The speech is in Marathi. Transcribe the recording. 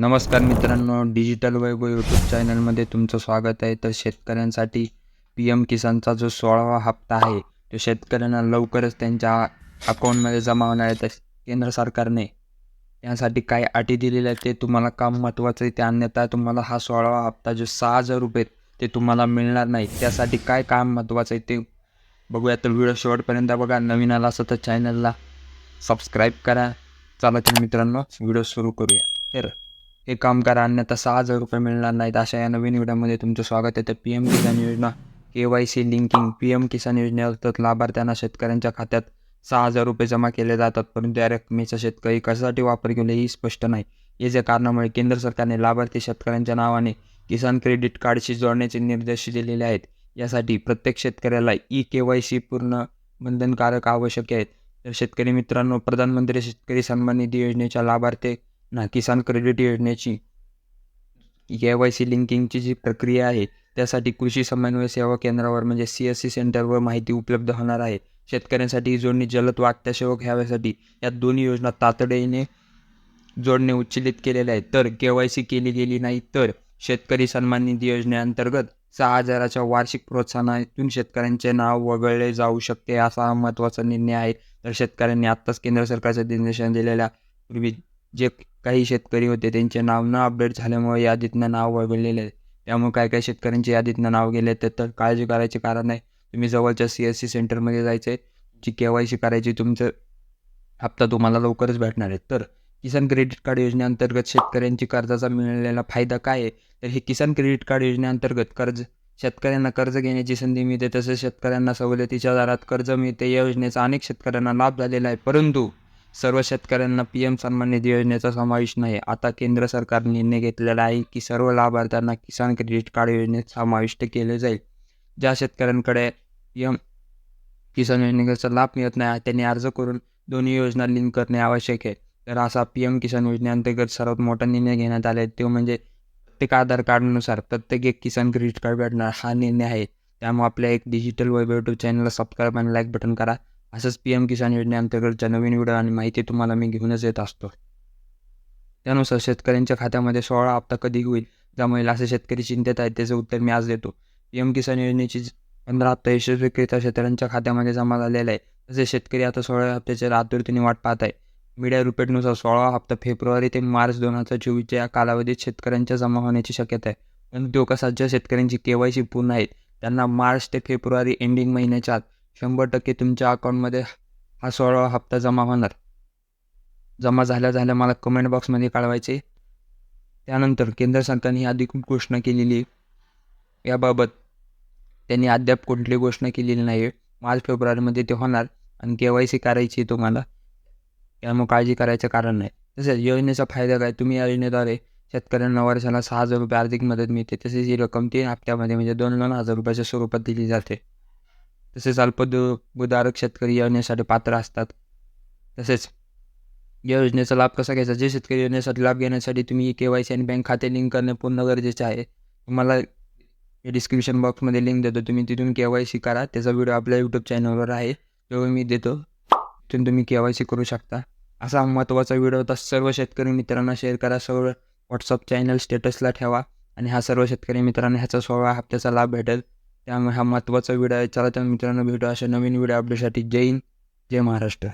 नमस्कार मित्रांनो डिजिटल वैभव यूट्यूब चॅनलमध्ये तुमचं स्वागत आहे. तर शेतकऱ्यांसाठी पी एम किसानचा जो सोळावा हप्ता आहे तो शेतकऱ्यांना लवकरच त्यांच्या अकाउंटमध्ये जमा होणार आहे. तर केंद्र सरकारने यासाठी काय अटी दिलेल्या आहेत ते तुम्हाला काम महत्त्वाचं आहे. ते अन्यथा तुम्हाला हा सोळावा हप्ता जो सहा हजार रुपये ते तुम्हाला मिळणार नाही. त्यासाठी काय काम महत्त्वाचं आहे ते बघूया. तर व्हिडिओ शेवटपर्यंत बघा. नवीन आला असं तर चॅनलला सबस्क्राईब करा. चला तर मित्रांनो व्हिडिओ सुरू करूया. तर हे काम करा अन्यथा सहा हजार रुपये मिळणार नाहीत. अशा या नवीन व्हिडिओमध्ये तुमचं स्वागत आहे. तर P M Kisan Yojana K Y C linking. P M Kisan योजनेअंतर्गत लाभार्थ्यांना शेतकऱ्यांच्या खात्यात सहा हजार रुपये जमा केले जातात परंतु या रकमेचा शेतकरी कशासाठी वापर केले हे स्पष्ट नाही. याच्या कारणामुळे केंद्र सरकारने लाभार्थी शेतकऱ्यांच्या नावाने किसान क्रेडिट कार्डशी जोडण्याचे निर्देश दिलेले आहेत. यासाठी प्रत्येक शेतकऱ्याला ई के वाय सी पूर्ण बंधनकारक आवश्यक आहेत तर शेतकरी मित्रांनो प्रधानमंत्री शेतकरी सन्मान निधी योजनेच्या लाभार्थी ना किसान क्रेडिट योजनेची के वाय सी लिंकिंगची जी प्रक्रिया आहे त्यासाठी कृषी समन्वय सेवा केंद्रावर म्हणजे सी एस सी सेंटरवर माहिती उपलब्ध होणार आहे. शेतकऱ्यांसाठी ही जोडणी जलद वाटत्या सेवा घ्याव्यासाठी या दोन्ही योजना तातडीने जोडणे उच्चलित केलेले आहे तर के वाय सी केली गेली नाही तर शेतकरी सन्मान निधी योजनेअंतर्गत सहा हजाराच्या वार्षिक प्रोत्साहनातून शेतकऱ्यांचे नाव वगळले जाऊ शकते असा हा महत्त्वाचा निर्णय आहे. तर शेतकऱ्यांनी आत्ताच केंद्र सरकारच्या निर्देशन दिलेल्या पूर्वी जे काही शेतकरी होते त्यांचे नाव न अपडेट झाल्यामुळे यादीतनं नाव वगळलेले आहे. त्यामुळे काही काही शेतकऱ्यांचे यादीतनं नाव गेले तर तर काळजी करायचे कारण नाही तुम्ही जवळच्या सी एस सी सेंटरमध्ये जायचं आहे जी के वाय सी करायची तुमचं हप्ता तुम्हाला लवकरच भेटणार आहे. तर किसान क्रेडिट कार्ड योजनेअंतर्गत शेतकऱ्यांची कर्जाचा मिळालेला फायदा काय आहे? तर हे किसान क्रेडिट कार्ड योजनेअंतर्गत कर्ज शेतकऱ्यांना कर्ज घेण्याची संधी मिळते तसेच शेतकऱ्यांना सवलतीच्या दरात कर्ज मिळते. या योजनेचा अनेक शेतकऱ्यांना लाभ झालेला आहे. परंतु सर्व शेतकऱ्यांना पी एम सन्मान निधी योजनेचा समावेश नाही. आता केंद्र सरकारने निर्णय घेतलेला आहे की सर्व लाभार्थ्यांना किसान क्रेडिट कार्ड योजनेत समाविष्ट केले जाईल. ज्या शेतकऱ्यांकडे पी एम किसान योजनेचा लाभ मिळत नाही त्यांनी अर्ज करून दोन्ही योजना लिंक करणे आवश्यक आहे. तर असा पी एम किसान योजनेअंतर्गत सर्वात मोठा निर्णय घेण्यात आला आहे तो म्हणजे प्रत्येक आधार कार्डनुसार प्रत्येक एक किसान क्रेडिट कार्ड भेटणार हा निर्णय आहे. त्यामुळे आपल्या एक डिजिटल वेब यूट्यूब चॅनलला सबस्क्राईब आणि लाईक बटन करा. असंच पी एम किसान योजनेअंतर्गतच्या नवीन व्हिडिओ आणि माहिती तुम्हाला मी घेऊनच येत असतो. त्यानुसार शेतकऱ्यांच्या खात्यामध्ये सोळा हप्ता कधी होईल ज्यामुळे असे शेतकरी चिंतेत आहेत त्याचं उत्तर मी आज देतो. पी एम किसान योजनेची पंधरा हप्ता यशस्वीरित्या शेतकऱ्यांच्या खात्यामध्ये जमा झालेला आहे. तसेच शेतकरी आता सोळा हप्त्याच्या आतुरतेने वाट पाहत आहे. मीडिया रिपोर्टनुसार सोळा हप्ता फेब्रुवारी ते मार्च दोन हजार चोवीसच्या या कालावधीत शेतकऱ्यांच्या जमा होण्याची शक्यता आहे. पण दिवसात ज्या शेतकऱ्यांची के वाय सी पूर्ण आहेत त्यांना मार्च ते फेब्रुवारी एंडिंग महिन्याच्या आत शंभर टक्के तुमच्या अकाउंटमध्ये हा सोळावा हप्ता जमा होणार. जमा झाल्या झाल्या मला कमेंट बॉक्समध्ये कळवायचे. त्यानंतर केंद्र सरकारने ही अधिकृत घोषणा केलेली. याबाबत त्यांनी अद्याप कुठली घोषणा केलेली नाही आहे मार्च फेब्रुवारीमध्ये ते होणार आणि के वाय सी करायची आहे तुम्हाला. त्यामुळे काळजी करायचं कारण नाही. तसेच योजनेचा फायदा काय? तुम्ही या योजनेद्वारे शेतकऱ्यांना वर्षाला सहा हजार रुपये आर्थिक मदत मिळते. तसेच ही रक्कम तीन हप्त्यामध्ये म्हणजे दोन दोन हजार रुपयाच्या स्वरूपात दिली जाते. तसेच अल्पभूधारक शेतकरी योजनेसाठी पात्र असतात. तसेच या योजनेचा लाभ कसा घ्यायचा? जे शेतकरी योजनेसाठी लाभ घेण्यासाठी तुम्ही के वाय सी आणि बँक खाते लिंक करणे पूर्ण गरजेचे आहे. तुम्हाला डिस्क्रिप्शन बॉक्समध्ये लिंक देतो. तुम्ही तिथून के वाय सी करा. त्याचा व्हिडिओ आपल्या यूट्यूब चॅनलवर आहे. तो मी देतो. तिथून तुम्ही के वाय सी करू शकता. असा महत्त्वाचा व्हिडिओ होता. सर्व शेतकरी मित्रांना शेअर करा. सर्व व्हॉट्सअप चॅनल स्टेटसला ठेवा. आणि हा सर्व शेतकरी मित्रांना ह्याचा सोळा हप्त्याचा लाभ भेटेल. त्यामुळे हा महत्त्वाचा व्हिडिओ आहे. चला तर मित्रांनो भेटू अशा नवीन व्हिडिओ अपडेटसाठी जय हिंद जय महाराष्ट्र.